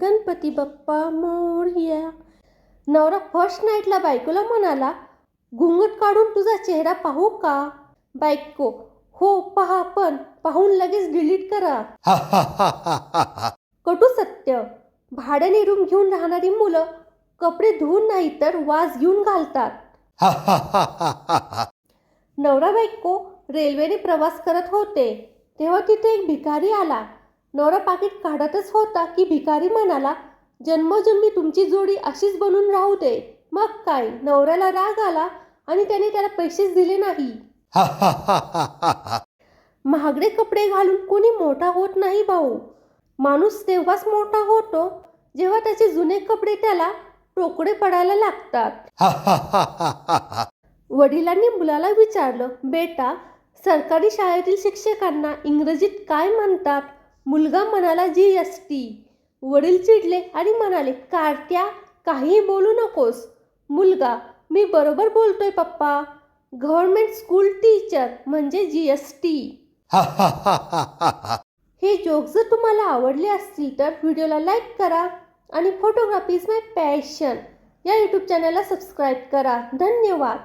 गणपती बाप्पा मोरया. नवरा फर्स्ट नाईटला बायकोला म्हणाला घुंगट काढून तुझा चेहरा पाहू का? बायको हो पहा पण पाहून लगेच डिलीट करा. कटू सत्य. भाड्याने रूम घेऊन राहणारी मुलं कपडे धुवून नाही तर वास घेऊन घालतात. नवरा बायको रेल्वेने प्रवास करत होते. तेव्हा तिथे एक भिकारी आला. नवरा पाकिट काढतच होता की भिकारी म्हणाला जन्मजन्मी तुमची जोडी अशीच बनून राहू दे. मग काय नवऱ्याला राग आला आणि त्याने त्याला पैसेच दिले नाही. महागडे कपडे घालून कोणी मोठा होत नाही भाऊ. माणूस तेव्हाच मोठा होतो जेव्हा त्याचे जुने कपडे त्याला टोकडे पडायला लागतात. वडिलांनी मुलाला विचारलं बेटा सरकारी शाळेतील शिक्षकांना इंग्रजीत काय म्हणतात? मुलगा म्हणाला जी एस टी. वडील चिडले आणि म्हणाले कार्ट्या काही बोलू नकोस. मुलगा मी बरोबर बोलतोय पप्पा. गव्हर्नमेंट स्कूल टीचर म्हणजे जी एस टी. हे जोक जर तुम्हाला आवडले असतील तर व्हिडिओला लाईक करा आणि फोटोग्राफी इज माय पॅशन. या यूट्यूब चॅनलला सबस्क्राईब करा. धन्यवाद.